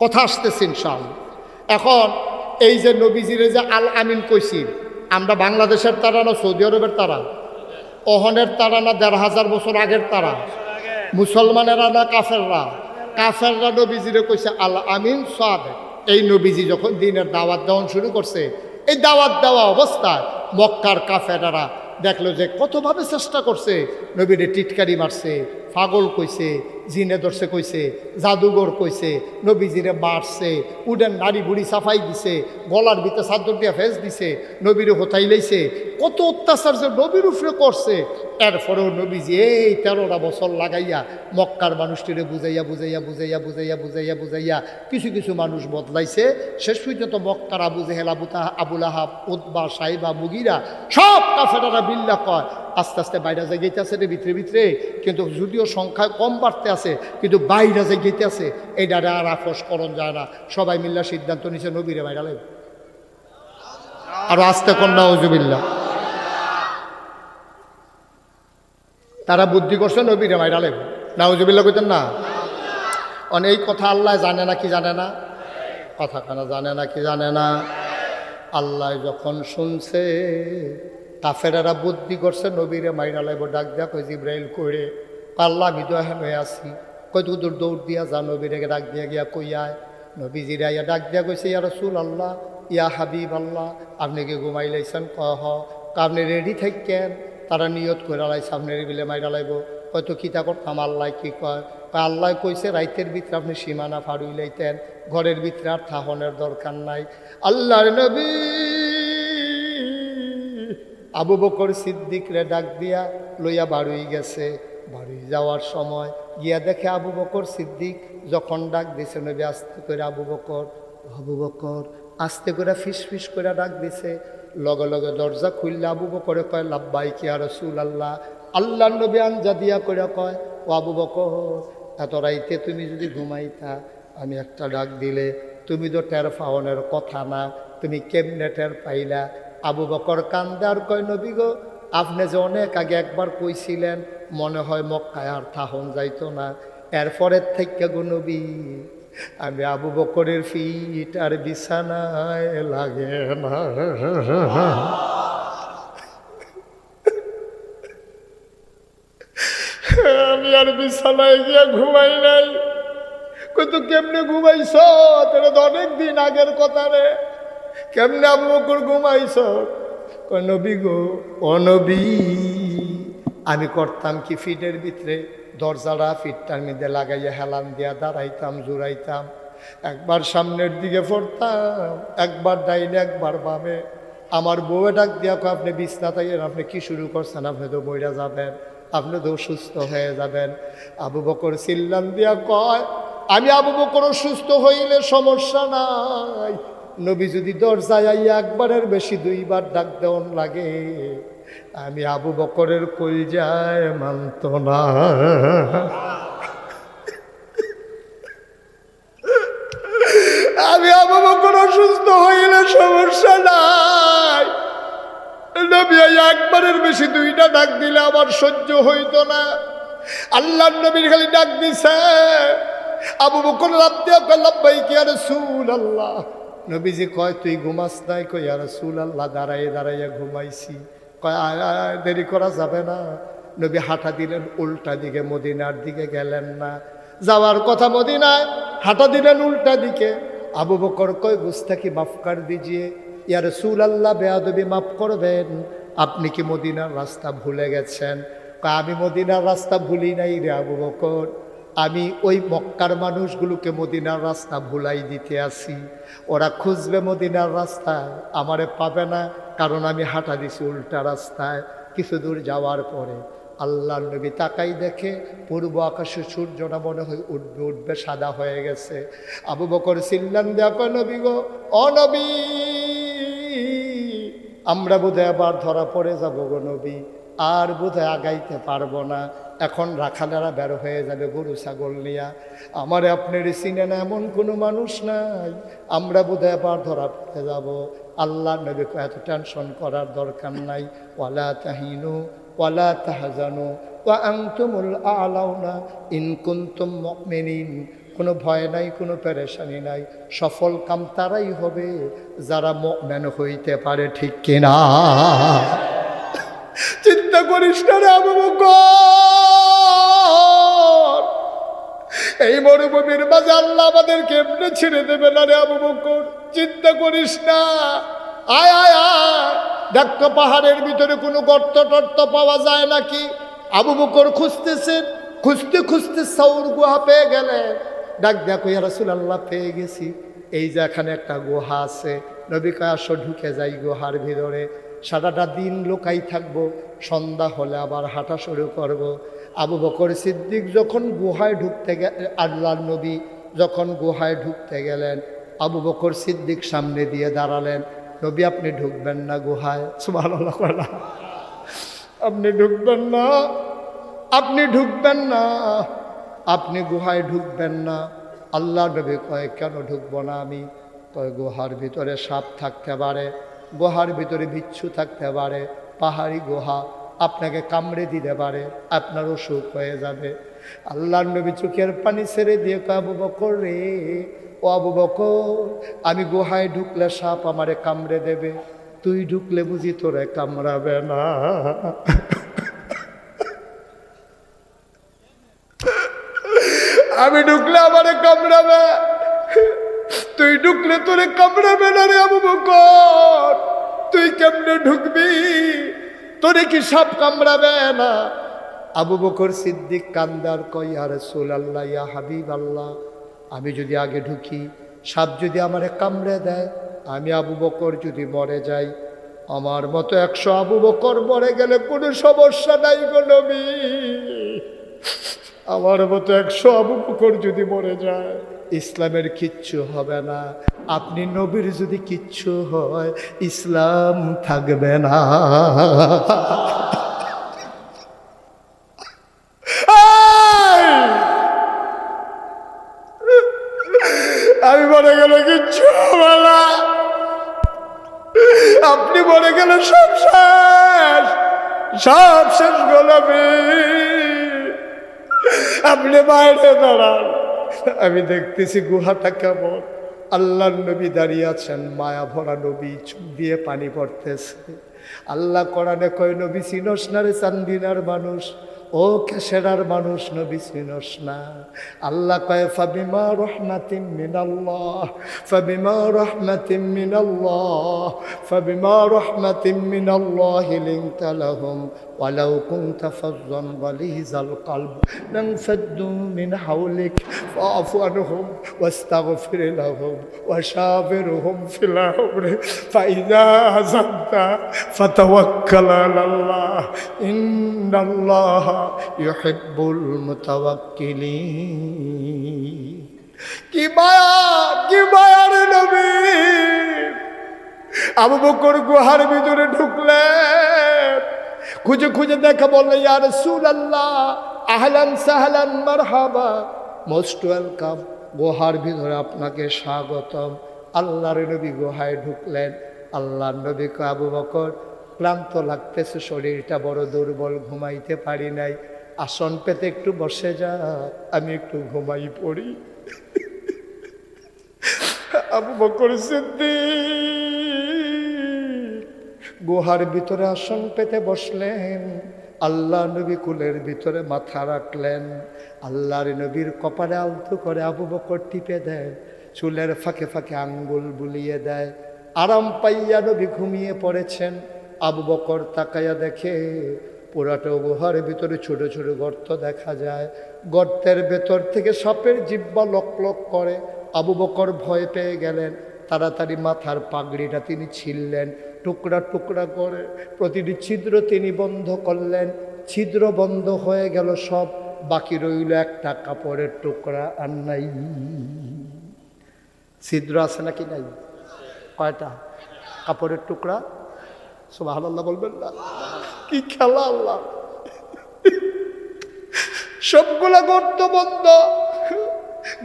কথা আসতেছে ইনশাআল্লাহ। এখন এই যে নবীজিরে যে আল আমিন কইছি, আমরা বাংলাদেশের তারা না সৌদি আরবের তারা? অহনের তারা না দেড় হাজার বছর আগের তারা? মুসলমানেরা না কাফেররা? কাফেররা নবীজিরে কইছে আল আমিন সাদ এই নবীজি যখন দিনের দাওয়াত দেওয়ান শুরু করছে, এই দাওয়াত দেওয়া অবস্থায় মক্কার কাফেরারা দেখল যে কতভাবে চেষ্টা করছে, নবীরে টিটকারি মারছে, পাগল কইছে জিনে ধরছে, কইছে, জাদুঘর কইছে, নবীজিরে মারছে, উডেন নারী বুড়ি সাফাই দিছে, গলার ভিতরে চাদর দিয়া ফেস দিছে, নবীরে হোতাই লাইছে। কত অত্যাচার যে নবীর উপরে করছে। এরপরেও নবীজি এই তেরোটা বছর লাগাইয়া মক্কার মানুষটিরে বুঝাইয়া বুঝাইয়া বুঝাইয়া বুঝাইয়া বুঝাইয়া বুঝাইয়া কিছু কিছু মানুষ বদলাইছে। শেষ পর্যন্ত মক্কার আবু জেহেল, আবু তাহা আবুল আহাব উদ্বা সাহেবা মুগিরা সব কাফেরারা বিল্লা কয়, আস্তে আস্তে বাইরে যে গেতে আছে রে ভিতরে ভিতরে। কিন্তু যদিও সংখ্যা কম বাড়তে আছে, কিন্তু বাইরে যে গেতে আছে এইটা আর আপোষ করণ যায় না। সবাই মিল্লা সিদ্ধান্ত নিছে, নবীরে বাইরে লাগবে আর আস্তে কন্যা ওজুবিল্লা তারা বুদ্ধি করছে নবীরে মাইরা লাগবে না ওজুবিল্লা কইতেন না? অনেক কথা আল্লাহ জানে না, কি জানে না? কথা কেন জানে না, কি জানে না? আল্লাহ যখন শুনছে, কাফেরারা বুদ্ধি করছে নবীরে মাইরা লাগবো ডাক দেয়া কই জিব্রাইল কইরে আল্লাহ, আমি তো এখন হয়ে আসি কই তুই তোর দৌড় দিয়া যা নবীরে ডাক দিয়া গিয়া কই আয়। নবীজিরা ইয়া ডাক দিয়া কইছে, ইয়া রসুল আল্লাহ ইয়া হাবিব আল্লাহ আপনি কি ঘুমাই লাইছেন হ আপনি রেডি থাকেন তারা নিয়ত করে লাইছে আপনি বিলে মাইরা লাইব। হয়তো কিতা করতাম, আল্লাহ কি কয়? আল্লাহ কইছে, রাইতের ভিতরে আপনি সীমানা ফাড়ুই লাইতেন, ঘরের ভিতরে আর থাহনের দরকার নাই। আল্লাহর নবী আবু বকর সিদ্দিকরে ডাক দিয়া লইয়া বাড়ুই গেছে। বাড়ুই যাওয়ার সময় গিয়া দেখে আবু বকর সিদ্দিক যখন ডাক দিছে, নবী আস্তে করে আবু বকর আবু বকর, আস্তে করে ফিস ফিস করে ডাক দিছে লগে লগে দরজা খুললে আবু বকরে কয় লাব্বাই কি আর রসুল আল্লাহ আল্লাহ নবী আনজা দিয়া করে কয়, ও আবু বকর, এত রাইতে তুমি যদি ঘুমাইতা, আমি একটা ডাক দিলে, তুমি তো টের পাওনের কথা না, তুমি কেমনে টের পাইলা? আবু বকর কান্দার কয়, নবী গো, আপনি যে অনেক আগে একবার কইছিলেন, মনে হয় মক্কায় আর থাহন যাইতো না। এরপরের থেকে গো নবী আমি আবু বকরের ফিট আর বিছানায় লাগে না। আমি আর বিছানায় গিয়া ঘুমাই নাই। কিন্তু কেমনে ঘুমাইছ? তোরা তো অনেক দিন আগের কথা রে। কেমনে আবু বকর ঘুমাইছ? নবী গো অনবী আমি করতাম কি ফিটের ভিতরে? দরজাটা ফিটটার মধ্যে লাগাইয়া হেলান দিয়া দাঁড়াইতাম, জুড়াইতাম। একবার সামনের দিকে পড়তাম, একবার ডাইনে, একবার বামে। আমার বউয়ে ডাক দিয়া আপনি বিছনা তাইয়েন আপনি কি শুরু করছেন? আপনি তো বইরা যাবেন, আপনি তো সুস্থ হয়ে যাবেন। আবু বকর চিল্লান দিয়া কয়, আমি আবু বকর সুস্থ হইলে সমস্যা নাই। নবী যদি দরজায় আইয়া একবারের বেশি দুইবার ডাক দেওয়ান লাগে আমি আবু বকরের কই যায় মানত না। আমি আবু বকর অসুস্থ হইলে সমস্যা নাই। একবারের বেশি দুইটা ডাক দিলে আমার সহ্য হইতো না। আল্লাহ নবীর খালি ডাক দিছে, আবু বকর রাত্রে লাব্বাই কি আর সুল আল্লাহ নবীজি কয়, তুই ঘুমাস নাই কই? আর সুল আল্লাহ দাঁড়াইয়ে দাঁড়াইয়া ঘুমাইছি। কয় দেরি করা যাবে না। নবী হাঁটা দিলেন, উল্টা দিকে, মদিনার দিকে গেলেন না। যাওয়ার কথা মদিনায়, হাঁটা দিলেন উল্টা দিকে। আবু বকর কয় গুস্তাকি মাফ কর দিজিয়ে। ইয়ার সুল আল্লাহ বেয়াদবি মাফ করবেন। আপনি কি মদিনার রাস্তা ভুলে গেছেন? আমি মদিনার রাস্তা ভুলি নাই রে আবু বকর। আমি ওই মক্কার মানুষগুলোকে মদিনার রাস্তা ভুলাই দিতে আসি। ওরা খুঁজবে মদিনার রাস্তায় আমারে পাবে না, কারণ আমি হাঁটা দিছি উল্টা রাস্তায় কিছু দূর যাওয়ার পরে। আল্লাহ নবী তাকাই দেখে পূর্ব আকাশে সূর্য না মনে হয় উঠবে উঠবে, সাদা হয়ে গেছে। আবু বকর সিল্লান দেখো নবী গো অনবী আমরা বোধহয় আবার ধরা পড়ে যাব গো নবী। আর বোধহয় আগাইতে পারব না। এখন রাখালেরা বের হয়ে যাবে গরু, ছাগল নিয়া। আমার আপনার চিনে না এমন কোনো মানুষ নাই। আমরা বোধহয় আবার ধরা পড়ে যাব। আল্লাহ নবী এত টেনশন করার দরকার নাই। ওয়ালা তাহিনু, ওয়ালা তাহাজানু, ওয়া আনতুমুল আলাউনা, ইন কুনতুম মুমিনিন। কোনো ভয় নাই, কোনো পেরেশানি নাই। সফল কাম তারাই হবে, যারা মেন হইতে পারে ঠিক কিনা? চিন্তা করিস না রে আবু বকর এই মরুভূমির মাঝে আল্লাহ আমাদেরকে এমনি ছেড়ে দেবে না রে আবু বকর চিন্তা করিস না। আয় আয় আয়। দেখতো পাহাড়ের ভিতরে কোনো গর্ত টর্ত পাওয়া যায় নাকি? আবু বকর খুঁজতেছেন খুঁজতে খুঁজতে সৌর গুহা পেয়ে গেলেন ডাক দেখো, ইয়া রাসূল আল্লাহ পেয়ে গেছি। এই যে এখানে একটা গুহা আছে, নবী আসো, ঢুকে যাই গুহার ভিতরে। সারাটা দিন লোকাই থাকব, সন্ধ্যা হলে আবার হাঁটা শুরু করব। আবু বকর সিদ্দিক যখন গুহায় ঢুকতে গে আল্লাহর নবী যখন গুহায় ঢুকতে গেলেন, আবু বকর সিদ্দিক সামনে দিয়ে দাঁড়ালেন, নবী, আপনি ঢুকবেন না গুহায়? বলা। আপনি ঢুকবেন না। আপনি ঢুকবেন না। আপনি গুহায় ঢুকবেন না। আল্লাহ নবী কয়, কেন ঢুকবো না আমি? কয়, গুহার ভিতরে সাপ থাকতে পারে। গুহার ভিতরে বিচ্ছু থাকতে পারে, পাহাড়ি গুহা আপনাকে কামড়ে দিতে পারে, আপনার অসুখ হয়ে যাবে। আল্লাহ নবী চোখের পানি ছেড়ে দিয়ে কয়, আবু বকর রে, ও আবু বকর, আমি গুহায় ঢুকলে সাপ আমারে কামড়ে দেবে। তুই ঢুকলে বুঝি তোরে কামড়াবে না। আমি ঢুকলে আমারে কামড়াবে। তুই ঢুকলে তোরে কামড়াবে না রে আবু বকর। তুই কেমনে ঢুকবি? তোরে কি সাপ কামড়াবে না? আবু বকর সিদ্দিক কান্দার কই আর সোল আল্লাহ ইয়া হাবিব আল্লাহ আমি যদি আগে ঢুকি, সাপ যদি আমারে কামড়ে দেয়, আমি আবু বকর যদি মরে যাই, আমার মতো একশো আবু বকর মরে গেলে কোনো সমস্যা নাই নবী। আমার মতো একশো আবু বকর যদি মরে যায় ইসলামের কিচ্ছু হবে না। আপনি নবীর যদি কিচ্ছু হয়, ইসলাম থাকবে না। আমি মরে গেলে কিচ্ছু হবে না। আপনি মরে গেলে সব শেষ। সব শেষ গোলামি। আপনি বাইরে দাঁড়ান। আমি দেখতেছি গুহাটা কেমন। আল্লাহ নবী দাঁড়িয়ে আছেন, মায়া ভরা নবী, চুপ দিয়ে পানি পড়তেছে। আল্লাহ কোরআনে কয়, নবী চিনস না রে চান্দিনার মানুষ? ও কেশেরার মানুষ নবী চিনস না আল্লাহ কয় ফাবিমা রহমাতিম মিনাল্লাহ ফাবিমা রহমাতিম মিনাল্লাহ ফাবিমা রহমাতিম মিনাল্লাহ লিনতা লাহুম ولو كنت فظا غليظ القلب لانفضوا من حولك فاعف عنهم واستغفر لهم وشاورهم في الامر فاذا عزمت فتوكل على الله ان ইন্নাল্লাহ গুহার ভিতরে ঢুকলে খুঁজে খুঁজে দেখে বললে ইয়ার সুল আল্লাহ আহলান সাহলান মারহাবা। মোস্ট ওয়েলকাম, গুহার ভিতরে আপনাকে স্বাগতম। আল্লাহর নবী গুহায় ঢুকলেন। আল্লাহর নবী আবু বকর ক্লান্ত লাগতেছে শরীরটা, বড় দুর্বল, ঘুমাইতে পারি নাই। আসন পেতে একটু বসে যা, আমি একটু ঘুমাই পড়ি। আবু বকর সিদ্দিক, গুহার ভিতরে আসন পেতে বসলেন। আল্লাহ নবী কুলের ভিতরে মাথা রাখলেন। আল্লাহর নবীর কপালে আলতু করে আবু বকর টিপে দেয়, চুলের ফাঁকে ফাঁকে আঙ্গুল বুলিয়ে দেয়। আরাম পাইয়া নবী ঘুমিয়ে পড়েছেন। আবু বকর তাকাইয়া দেখে পুরাটা গুহার ভিতরে ছোট ছোট গর্ত দেখা যায়। গর্তের ভেতর থেকে সাপের জিব্বা লক লক করে। আবু বকর ভয় পেয়ে গেলেন। তাড়াতাড়ি মাথার পাগড়িটা তিনি ছিললেন টুকরা টুকরা করে প্রতিটি ছিদ্র তিনি বন্ধ করলেন। ছিদ্র বন্ধ হয়ে গেল সব। বাকি রইল একটা কাপড়ের টুকরা আর নাই। ছিদ্র আছে নাকি নাই? কয়টা? কাপড়ের টুকরা? সুবাহ আল্লাহ বলবেন না। কি খেলা আল্লাহ। সবগুলা গর্ত বন্ধ।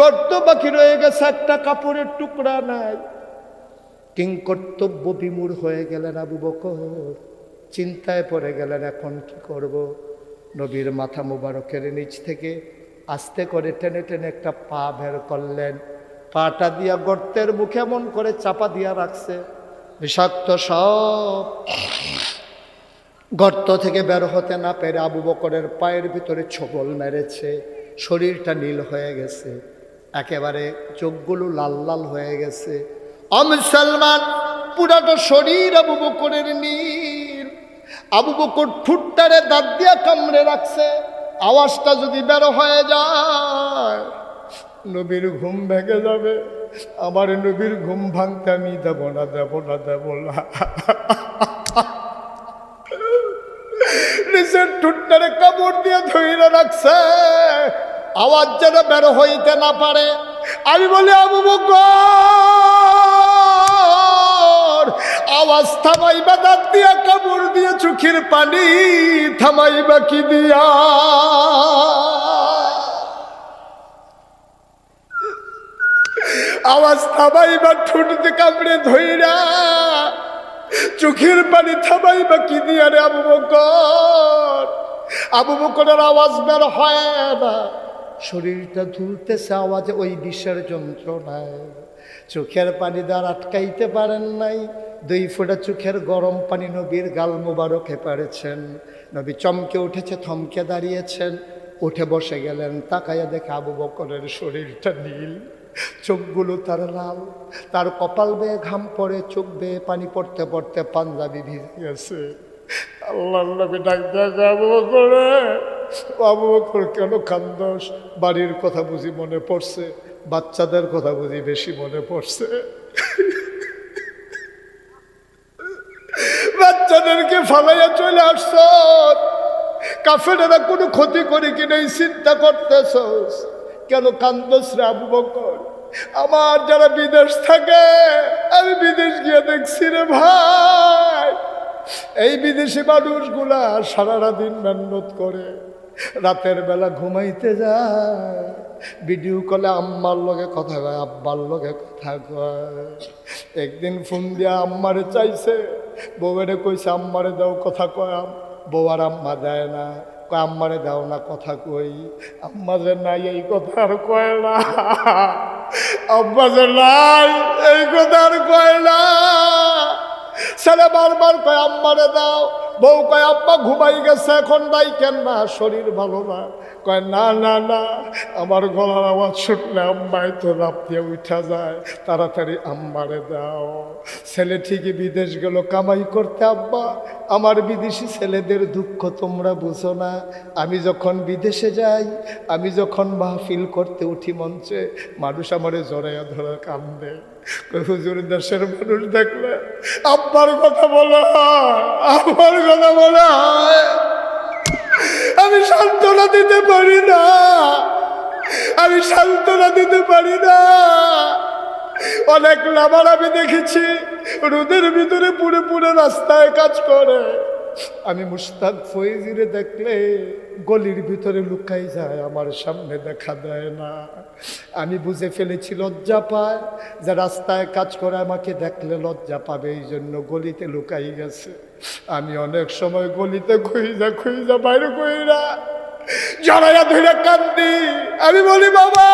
গর্ত বাকি রয়ে গেছে, একটা কাপড়ের টুকরা নাই। কিং কর্তব্য বিমূর হয়ে গেলেন আবু বকর। চিন্তায় পড়ে গেলেন, এখন কি করব? নবীর মাথা মোবারকের নিচ থেকে আস্তে করে টেনে টেনে একটা পা বের করলেন। পাটা দিয়া গর্তের মুখে এমন করে চাপা দিয়া রাখছে। বিষাক্ত সব গর্ত থেকে বের হতে না পেরে আবু বকরের পায়ের ভিতরে ছবল মেরেছে, শরীরটা নীল হয়ে গেছে, একেবারে চোখগুলো লাল লাল হয়ে গেছে। অমুসলমান পুরাটা শরীর আবু বকরের নীল। আবু বকর ঠুট্টারে দাঁত দিয়া কামড়ে রাখছে, আওয়াজটা যদি বের হয়ে যায়, নবীর ঘুম ভেঙে যাবে। আমার নবীর ঘুম ভাঙতে আমি দেব না দেব না দেব না। নিজের ঠুট্টারে কাপড় দিয়ে ধইরে রাখছে। আওয়াজ যেন বের হইতে না পারে। আমি বলি, আবু বকর, আওয়াজ থামাইবা দাঁত দিয়া, কাপড় দিয়ে চোখের পানি থামাইবা কি দিয়া? আওয়াজ থামাইবা ঠুটতে কামড়ে ধইরা। চোখের পানি থামাইবা কি দিয়া আবু বকর? আবু বকরের আওয়াজ বের হয় না। শরীরটা ধুলতেছে, আওয়াজে ওই বিষের যন্ত্রণায়। চোখের পানি দ্বার আটকাইতে পারেন নাই। দুই ফোঁটা চোখের গরম পানি নবীর গাল মোবারকে পারেছেন নবী চমকে উঠেছে, থমকে দাঁড়িয়েছেন। উঠে বসে গেলেন তাকাইয়া দেখে আবু বকরের শরীরটা নীল। চোখগুলো তার লাল, তার কপাল বেয়ে ঘাম পড়ে, চোখ বেয়ে পানি পড়তে পড়তে পাঞ্জাবি ভিজে গেছে বাড়ির কথা বুঝি মনে পড়ছে, বাচ্চাদের কথা বুঝি বেশি মনে পড়ছে। বাচ্চাদেরকে ফালাইয়া চলে আসছ। কাফেরেরা কোনো ক্ষতি করে কিনা চিন্তা করতেছ? কেন কান্দস রে আবু বকর? আমার যারা বিদেশ থাকে, আমি বিদেশ গিয়ে দেখছি রে ভাই। এই বিদেশি মানুষগুলা সারাটা দিন মেহনত করে, রাতের বেলা ঘুমাইতে যায়। ভিডিও কলে আম্মার লগে কথা কয়, আব্বার লগে কথা কয়। একদিন ফোন দিয়া আম্মারে চাইছে, বউয়েরে কইছে, আম্মারে দাও, কথা কয় বউ আর আম্মা দেয় না। আম্মারে দাও না কথা কই। আম্মারে নাই, এই কথা আর কয় না। যে নাই, এই কথা আর কয় না। ছেলে বারবার কয়, আম্মারে দাও বউ কয়, আব্বা, ঘুমাই গেছে, এখন দাই কেন না শরীর ভালো না। কয়, না না না, আমার গলার আওয়াজ শুনলে আম্মাই তো লাফিয়ে উঠা যায়। তাড়াতাড়ি আম্মারে দাও। ছেলে ঠিকই বিদেশ গেল, কামাই করতে, আব্বা, আমার বিদেশি ছেলেদের দুঃখ তোমরা বুঝো না। আমি যখন বিদেশে যাই, আমি যখন মাহফিল করতে উঠি মঞ্চে, মানুষ আমারে জড়াইয়া ধরা কান্দে। হুজুর, দেশের মানুষ দেখলে আব্বার কথা বলা আব্বার কথা বলা। আমি সান্ত্বনা দিতে পারি না। আমি সান্ত্বনা দিতে পারি না। অনেক লাভার আমি দেখেছি, রোদের ভিতরে পুরে পুরে রাস্তায় কাজ করে। আমি মুস্তাক ফৈজিরে দেখলে গলির ভিতরে লুকাই যায়, আমার সামনে দেখা দেয় না। আমি বুঝে ফেলেছি, লজ্জা পায় যে রাস্তায় কাজ করে আমাকে দেখলে লজ্জা পাবে এই জন্য গলিতে লুকাই গেছে। আমি অনেক সময় গলিতে খুঁজা খুঁজা বাইরে কইরা জড়াইয়া ধরে কান্দি। আমি বলি, বাবা,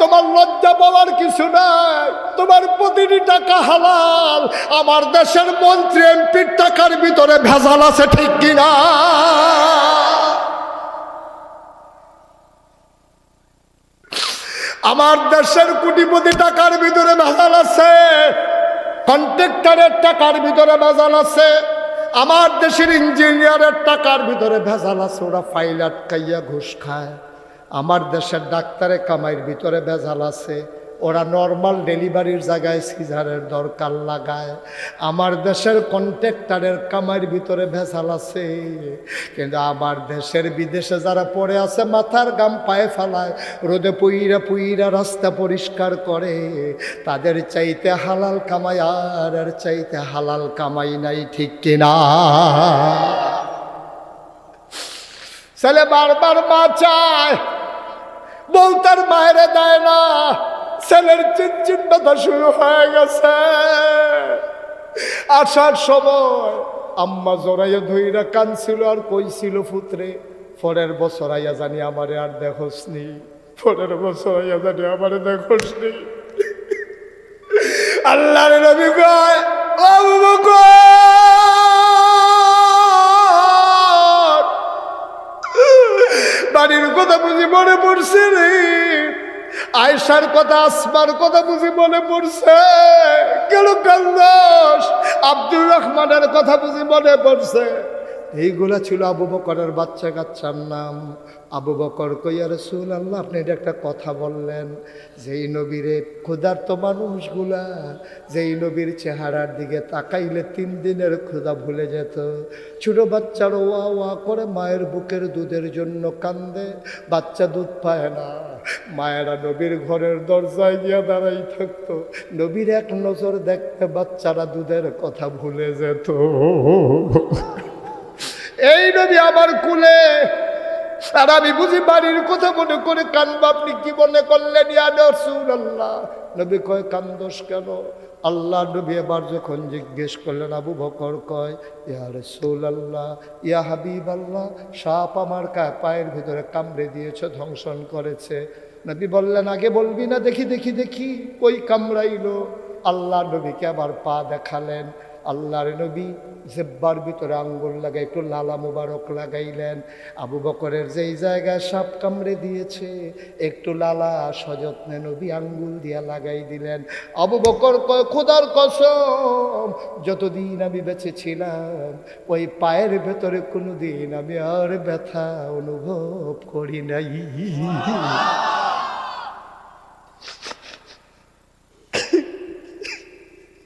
তোমার লজ্জা পাওয়ার কিছু নাই। তোমার প্রতিটি টাকা হালাল। আমার দেশের মন্ত্রী, এমপির টাকার ভিতরে ভেজাল আছে ঠিক কিনা? আমার দেশের কোটিপতি টাকার ভিতরে ভেজাল আছে। কন্ট্রাক্টরের টাকার ভিতরে ভেজাল আছে, আমার দেশের ইঞ্জিনিয়ারের টাকার ভিতরে ভেজাল আছে, ওরা ফাইল আটকাইয়া ঘুষ খায়। আমার দেশের ডাক্তারের কামাইয়ের ভিতরে ভেজাল আছে ওরা নর্মাল ডেলিভারির জায়গায় সিজারের দরকার লাগায়। আমার দেশের কন্ট্রাক্টারের কামাইয়ের ভিতরে ভেসাল আছে। কিন্তু আমার দেশের বিদেশে যারা পড়ে আছে, মাথার গাম পায়ে ফেলায়, রোদে পুইরা পুইরা রাস্তা পরিষ্কার করে। তাদের চাইতে হালাল কামাই আর চাইতে হালাল কামাই নাই, ঠিক কিনা ছেলে বারবার মা চায় বউ তার মায়েরে দেয় না। ছেলের চিনচিন ব্যথা শুরু হয়ে গেছে। আসার সময় আম্মা জোরাইয়া ধইরা কানছিল আর কইছিল ফুতরে পরের বছর আইয়া জানি আমারে আর দেখোস নি। পরের বছর আইয়া জানি আমারে দেখোস নি। আল্লাহর নবী কয় বাড়ির কথা বুঝি মনে পড়ছে রে। আয়সার কথা, আসমার কথা বুঝি মনে পড়ছে। কেন কান্দাস আব্দুর রহমানের কথা বুঝি মনে পড়ছে। এইগুলা ছিল আবু বকরের বাচ্চা কাচ্চার নাম। আবু বকর কইয়া রসুল আল্লাহ আপনি এটা একটা কথা বললেন। যেই নবীরে ক্ষুধার্ত মানুষগুলা, যেই নবীর চেহারার দিকে তাকাইলে তিন দিনের ক্ষুধা ভুলে যেত। ছোট বাচ্চার ওয়া ওয়া করে মায়ের বুকের দুধের জন্য কান্দে, বাচ্চা দুধ পায় না। মায়েরা নবীর ঘরের দরজায় গিয়া দাঁড়াই থাকতো। নবীর এক নজর দেখতে বাচ্চারা দুধের কথা ভুলে যেত। এই নবী আমার কুলে আর আমি বুঝি বাড়ির কথা মনে করে কানবা আপনি কি মনে করলেন আল্লাহ নবী কয়, কান্দোস কেন? আল্লাহ নবী এবার যখন জিজ্ঞেস করলেন, আবু বকর কয়, ইয়া রসুল আল্লাহ ইয়া হাবিব আল্লাহ সাপ আমার পায়ের ভিতরে কামড়ে দিয়েছে, ধ্বংসন করেছে। নবী বললেন, আগে বলবি না, দেখি দেখি দেখি, কই কামড়াইলো? আল্লাহ নবীকে আবার পা দেখালেন। আল্লাহর নবী জেব্বার ভিতরে আঙ্গুল লাগাই, একটু লালা মুবারক লাগাইলেন। আবু বকরের যেই জায়গায় সাপ কামড়ে দিয়েছে, একটু লালা সযত্নে নবী আঙ্গুল দিয়া লাগাই দিলেন। আবু বকর কয়, খোদার কসম, যতদিন আমি বেঁচে ছিলাম, ওই পায়ের ভেতরে কোনো দিন আমি আর ব্যথা অনুভব করি নাই।